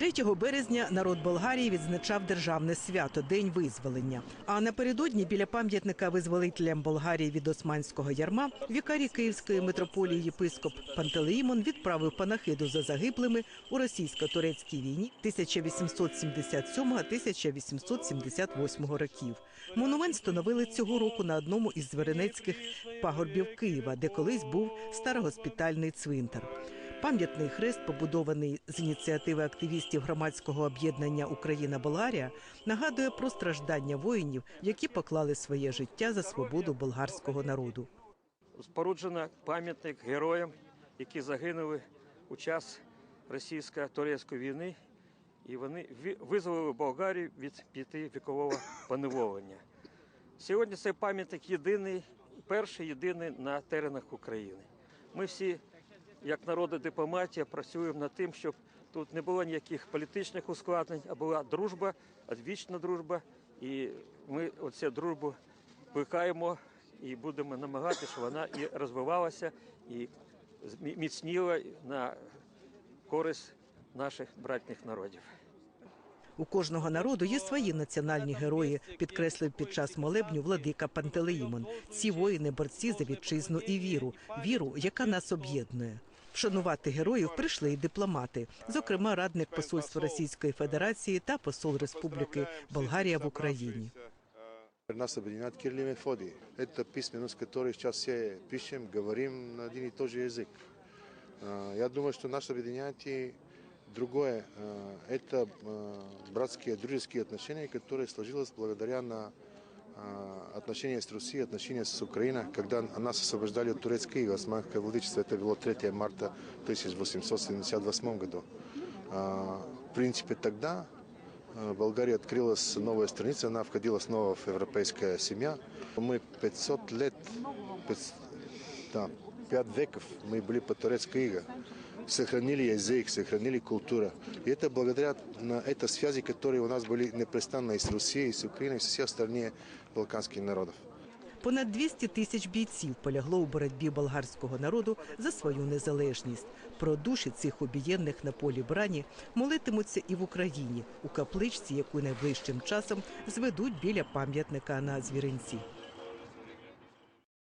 3 березня народ Болгарії відзначав державне свято День визволення. А напередодні біля пам'ятника визволителям Болгарії від османського ярма вікарій Київської митрополії єпископ Пантелеїмон відправив панахиду за загиблими у російсько-турецькій війні 1877-1878 років. Монумент встановили цього року на одному із зверинецьких пагорбів Києва, де колись був старогоспітальний цвинтар. Пам'ятний хрест, побудований з ініціативи активістів громадського об'єднання Україна Болгарія, нагадує про страждання воїнів, які поклали своє життя за свободу болгарського народу. споруджено пам'ятник героям, які загинули у час російсько-турецької війни, і вони визволили Болгарію від п'ятивікового поневолення. Сьогодні цей пам'ятник єдиний, перший єдиний на теренах України. Ми всі, як народи дипломатія, працюємо над тим, щоб тут не було ніяких політичних ускладнень, а була дружба, вічна дружба. І ми оцю дружбу плекаємо і будемо намагатися, щоб вона і розвивалася, і міцніла на користь наших братніх народів. У кожного народу є свої національні герої, підкреслив під час молебню владика Пантелеїмон. Ці воїни борці за вітчизну і віру, віру, яка нас об'єднує. Вшанувати героїв прийшли й дипломати, зокрема радник посольства Російської Федерації та посол Республіки Болгарія в Україні. Нас объединяет Кирилл и Мефодий. Это письменность, которую сейчас все пишем, говорим на один и тот же язык. А, Я думаю, что нас объединяет и другое. А, Это а, братские, дружеские отношения, которые сложились благодаря на а, отношения с Россией, отношения с Украиной, когда нас освобождали от турецкой и османского владычества. Это было 3 марта 1878 году. А, В принципе, тогда Э, Болгария открылась новая страница, она входила снова в европейская семья. Мы 500 лет, 5, да, 5 веков мы были по турецкой иго. Сохранили язык, сохранили культуру. И это благодаря на этой связи, которые у нас были непрестанно и с Россией, и с Украиной, и со всех остальных балканских народов. Понад 200 тисяч бійців полягло у боротьбі болгарського народу за свою незалежність. Про душі цих обієнних на полі брані молитимуться і в Україні у капличці, яку найближчим часом зведуть біля пам'ятника на звіринці.